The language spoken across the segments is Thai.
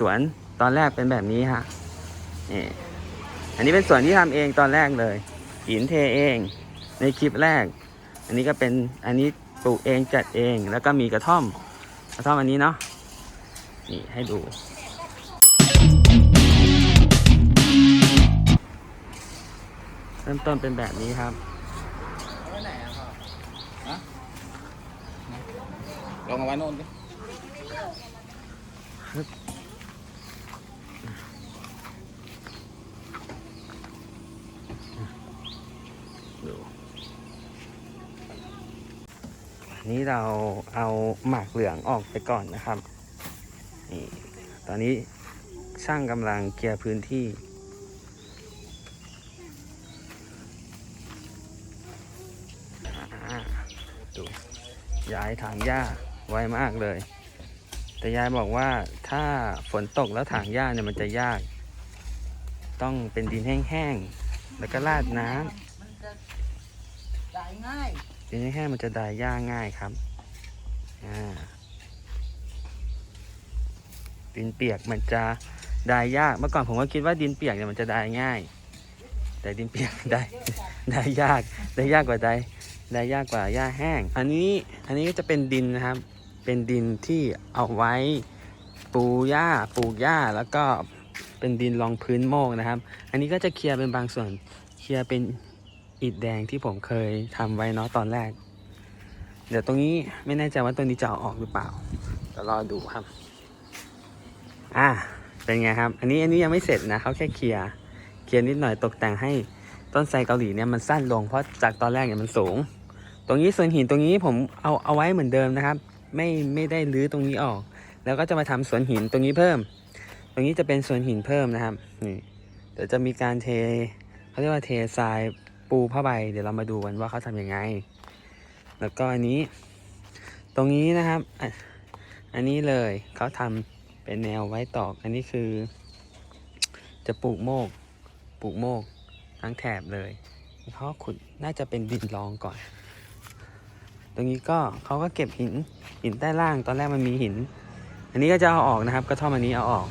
สวนตอนแรกเป็นแบบนี้ฮะนี่อันนี้เป็นสวนที่ทำเองตอนแรกเลยหินเทเอง ในคลิปแรก อันนี้ก็เป็นอันนี้ปลูกเองจัดเอง แล้วก็มีกระท่อม กระท่อมอันนี้เนาะนี่ให้ดู เริ่มต้นเป็นแบบนี้ครับลองเอาไว้โน่นดิ นี้เราเอาหมากเหลืองออกไปก่อนนะครับนี่ตอนนี้ช่างกำลังเคลียร์พื้นที่ ดูย้ายถางหญ้าไวมากเลย แต่ยายบอกว่าถ้าฝนตกแล้วถางหญ้าเนี่ยมันจะยาก ต้องเป็นดินแห้งๆ แล้วก็ราดน้ำมันจะได้ง่าย ดินแห้งๆมันจะไดายหญ้าง่ายครับดินเปียกมันจะไดายาก เมื่อก่อนผมก็คิดว่าดินเปียกเนี่ยมันจะไดายง่าย แต่ดินเปียกได้ไดายาก ไดายากกว่าไดายดายยากกว่าหญ้าแห้ง อันนี้อันนี้ก็จะเป็นดินนะครับ เป็นดินที่เอาไว้ปูหญ้าปลูกหญ้าแล้วก็เป็นดินรองพื้นโมกนะครับ อันนี้ก็จะเคลียร์เป็นบางส่วน เคลียร์เป็น อิฐแดงที่ผมเคยทำไว้เนาะตอนแรก เดี๋ยวตรงนี้ไม่แน่ใจว่าตัวนี้จะเอาออกหรือเปล่าเดี๋ยวรอดูครับ อ่าเป็นไงครับ อันนี้อันนี้ยังไม่เสร็จนะเขาแค่เคลียร์เคลียร์นิดหน่อยตกแต่งให้ต้นไทรเกาหลีเนี่ยมันสั้นลงเพราะจากตอนแรกเนี่ยมันสูง ตรงนี้ส่วนหินตรงนี้ผมเอาเอาไว้เหมือนเดิมนะครับ ไม่ไม่ได้รื้อตรงนี้ออก แล้วก็จะมาทำสวนหินตรงนี้เพิ่ม ตรงนี้จะเป็นสวนหินเพิ่มนะครับนี่เดี๋ยวจะมีการเทเขาเรียกว่าเททราย ปูผ้าใบ เดี๋ยวเรามาดูกันว่าเขาทำยังไง แล้วก็อันนี้ ตรงนี้นะครับ อันนี้เลยเขาทำเป็นแนวไว้ตอก อันนี้คือ จะปลูกโมก ปลูกโมกทั้งแถบเลยเขาขุดน่าจะเป็นดินรองก่อน ตรงนี้ก็เขาก็เก็บหินหินใต้ล่างตอนแรกมันมีหิน อันนี้ก็จะเอาออกนะครับ กระท่อมอันนี้เอาออก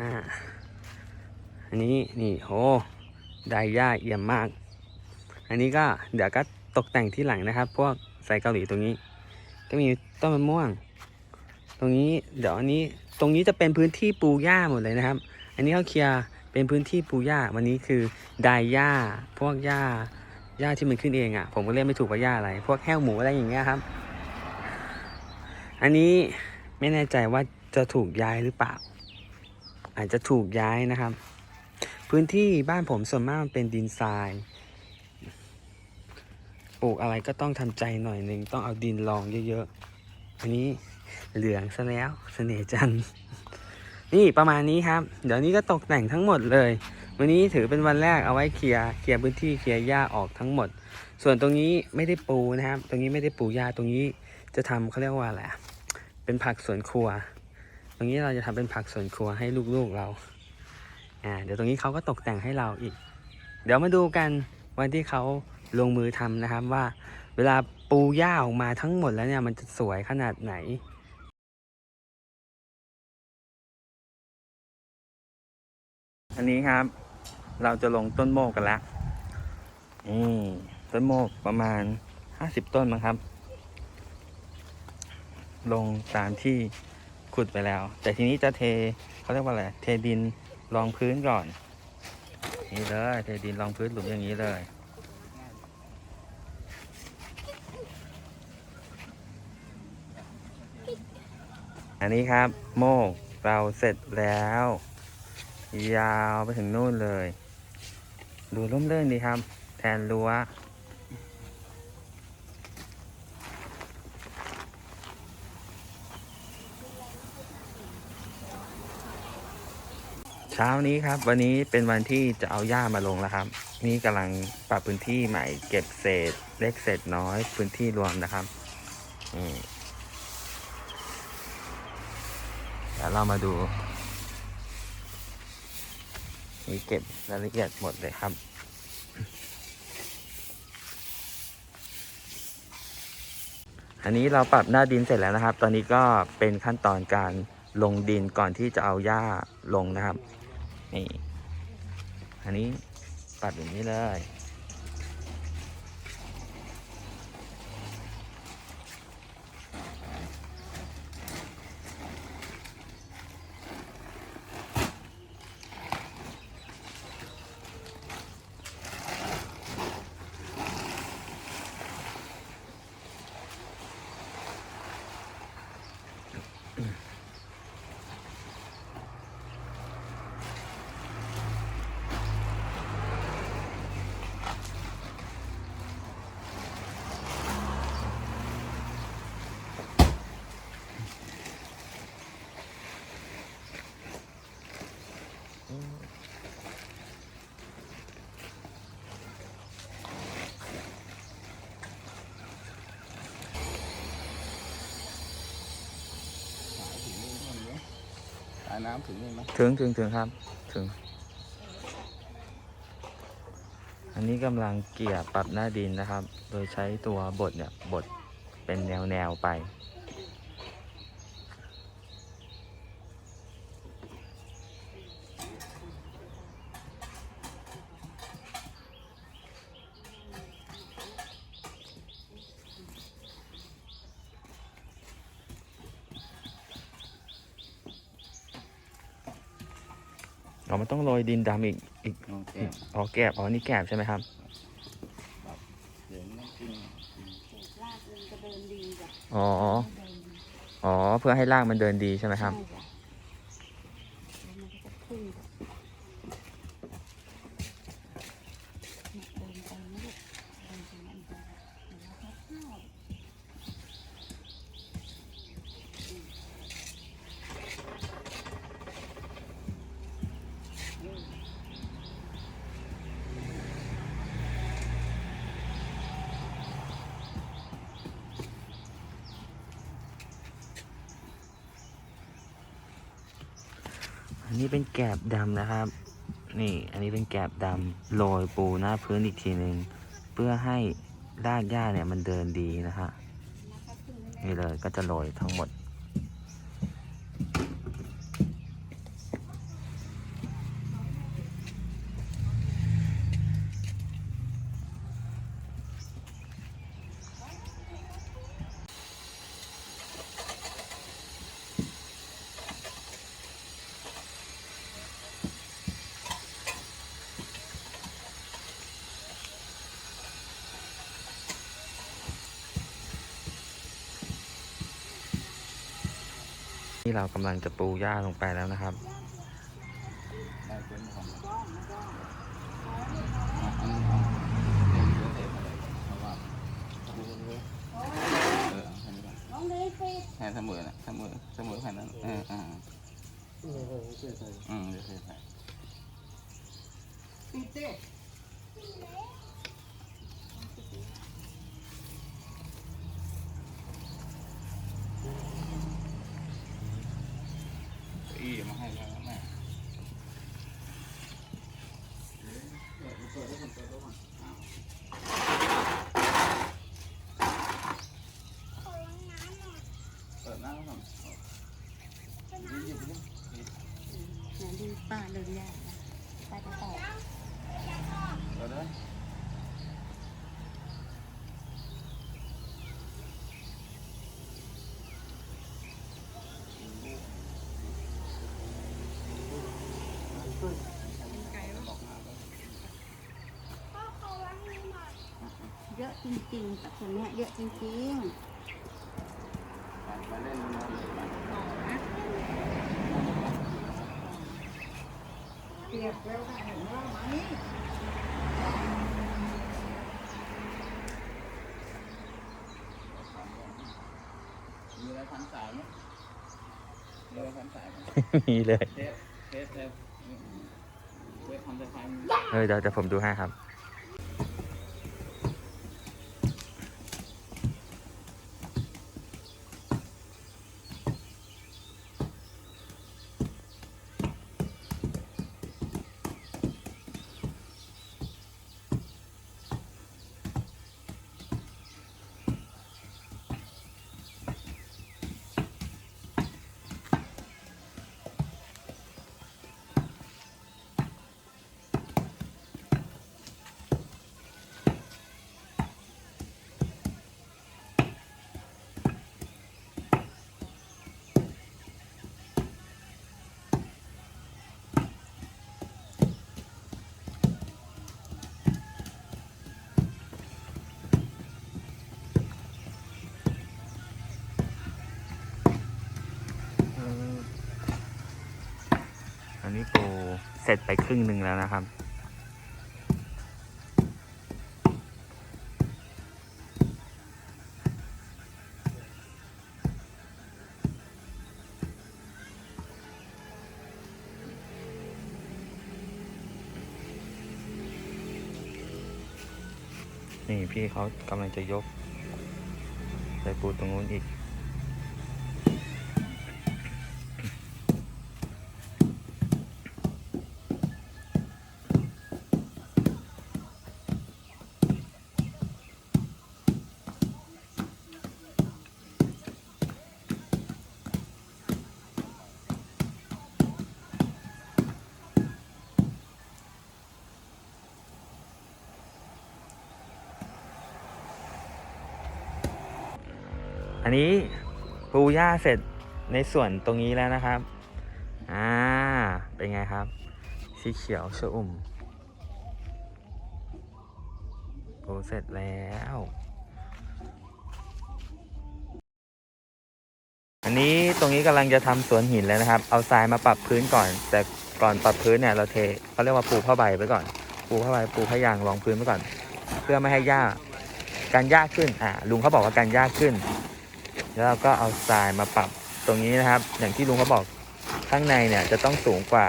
อ่าอันนี้นี่โหได้ย่าเอี่ยมมาก อันนี้ก็เดี๋ยวก็ตกแต่งที่หลังนะครับ พวกใส่เกาหลีตรงนี้ ก็มีต้นมะม่วง ตรงนี้เดี๋ยวอันนี้ตรงนี้จะเป็นพื้นที่ปลูกหญ้าหมดเลยนะครับ อันนี้เขาเคลียร์เป็นพื้นที่ปลูกหญ้าวันนี้คือไดหญ้าพวกหญ้าหญ้าที่มันขึ้นเองอะ่ะ ผมก็เรียกไม่ถูกว่าหญ้าอะไร พวกแห้วหมูอะไรอย่างเงี้ยครับ อันนี้ไม่แน่ใจว่าจะถูกย้ายหรือเปล่า อาจจะถูกย้ายนะครับ พื้นที่บ้านผมส่วนมากมันเป็นดินทรายปลูกอะไรก็ต้องทำใจหน่อยหนึ่งต้องเอาดินรองเยอะๆอันนี้เหลืองซะแล้วเสน่ห์จันนี่ประมาณนี้ครับ เดี๋ยวนี้ก็ตกแต่งทั้งหมดเลย วันนี้ถือเป็นวันแรกเอาไว้เคลียร์เคลียร์พื้นที่เคลียร์หญ้าออกทั้งหมด ส่วนตรงนี้ไม่ได้ปูนะครับ ตรงนี้ไม่ได้ปูหญ้าตรงนี้จะทำเขาเรียกว่าอะไรเป็นผักสวนครัว รงนี้เราจะทำเป็นผักสวนครัวให้ลูกๆเรา อ่า เดี๋ยวตรงนี้เขาก็ตกแต่งให้เราอีก เดี๋ยวมาดูกันวันที่เขาลงมือทำนะครับว่า เวลาปูหญ้าออกมาทั้งหมดแล้วเนี่ยมันจะสวยขนาดไหนอันนี้ครับ เราจะลงต้นโมกกันล้วนี่ต้นโมกประมาณห้าสิบต้นมั้งครับ ลงตามที่ ขุดไปแล้ว แต่ทีนี้จะเทเขาเรียกว่าอะไรเทดินรองพื้นก่อน นี่เลยเทดินรองพื้นหลุมอย่างนี้เลยอันนี้ครับโมกเราเสร็จแล้ว ยาวไปถึงนู่นเลย ดูร่มเรื่นดีครับ แทนรั้ว ช้านี้ครับ วันนี้เป็นวันที่จะเอาหญ้ามาลงแล้วครับ นี่กำลังปรับพื้นที่ใหม่เก็บเศษ เล็กเศษน้อยพื้นที่รวมนะครับนี่เดี๋ยวเรามาดูนี่เก็บรายละเอียดหมดเลยครับอันนี้เราปรับหน้าดินเสร็จแล้วนะครับ ตอนนี้ก็เป็นขั้นตอนการลงดินก่อนที่จะเอาหญ้าลงนะครับ นี่ อันนี้ปรับอย่างนี้เลย สาย น้ำถึงไหมถึงถึงถึงครับ ถึง อันนี้กำลังเกี่ยปรับหน้าดินนะครับ โดยใช้ตัวบดเนี่ยบดเป็นแนวแนวไป เรามันต้องโรยดินดำอีกอีกโอเคอีกอ๋อแกบอ๋อนี่แกบใช่ไหมครับเดี๋ยวน้ำกินลากมันจะเดินดีจ้ะอ๋อเดินดีอ๋อเพื่อให้รากมันเดินดีใช่ไหมครับ ใช่จ้ะแล้วมันก็จะขึ้นจ้ะเนี่ยเดินไปนี่ลูกเดินไปนั่นจ้ะเดี๋ยวเราก็เข้า อันนี้เป็นแกบดำนะครับ นี่ อันนี้เป็นแกบดำโรยปูหน้าพื้นอีกทีหนึ่งเพื่อให้รากหญ้าเนี่ยมันเดินดีนะฮะนี่เลยก็จะโรยทั้งหมด นี่เรากำลังจะปูหญ้าลงไปแล้วนะครับได้เป็นของอันนี้ของเด็กเด็กอะไรเพราะว่าดูเลยเออเอาแค่นี้ก่อนน้องดีปิดแค่เสมอนะเส อเสมอแค่นั้นเอออ่าอืมเดี๋ยวเทใส่ปิดดิอี้มาให้แล้วแม่เปิดหน้าก่อนไหนดูป้าเดินยากนะป้าจะตอบ เปิดเลย เยอะ จริงๆแต่คนเนี้ยเยอะจริงมาเล่นมาเลยมาๆเปรียบแล้วค่ะเห็นว่าไหมมีอะไรพันสายไหมมีอะไรพันสายไหมนี่เลยเทปเทปเทปเทปทำสายไฟเออเดี๋ยวเดี๋ยวผมดูให้ครับ ร็จไปครึ่งหนึ่งแล้วนะครับ นี่พี่เขากำลังจะยกไปปูตรงนู้นอีก อันนี้ปูหญ้าเสร็จในส่วนตรงนี้แล้วนะครับ อ่า เป็นไงครับ สีเขียวชอุ่มปูเสร็จแล้ว อันนี้ตรงนี้กำลังจะทำสวนหินแล้วนะครับ เอาทรายมาปรับพื้นก่อน แต่ก่อนปรับพื้นเนี่ยเราเทเขาเรียกว่าปูผ้าใบไปก่อน ปูผ้าใบปูผ้ายางรองพื้นไปก่อน เพื่อไม่ให้หญ้าการหญ้าขึ้น อ่า ลุงเขาบอกว่าการหญ้าขึ้น แล้วเราก็เอาทรายมาปรับตรงนี้นะครับ อย่างที่ลุงเขาบอกข้างในเนี่ยจะต้องสูงกว่า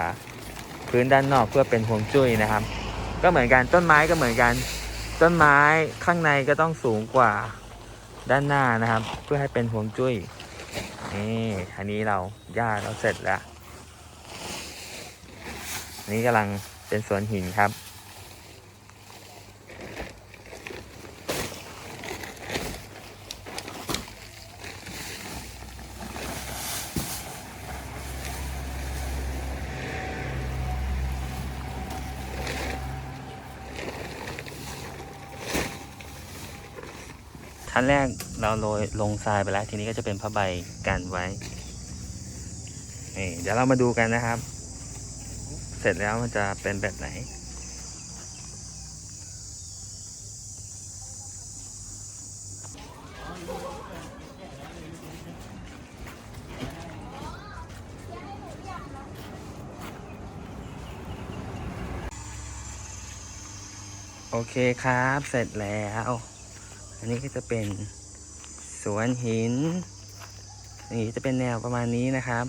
พื้นด้านนอกเพื่อเป็นห่วงจุ้ยนะครับ ก็เหมือนกันต้นไม้ก็เหมือนกัน ต้นไม้ข้างในก็ต้องสูงกว่าด้านหน้านะครับ เพื่อให้เป็นห่วงจุ้ยนี่อันนี้เราหญ้าเราเสร็จแล้วนนี้กำลังเป็นสวนหินครับ ขั้นแรกเราโรยลงทรายไปแล้ว ทีนี้ก็จะเป็นผ้าใบกันไว้นี่เดี๋ยวเรามาดูกันนะครับ เสร็จแล้วมันจะเป็นแบบไหนโอเคครับ เสร็จแล้ว อันนี้ก็จะเป็นสวนหินนี่จะเป็นแนวประมาณนี้นะครับ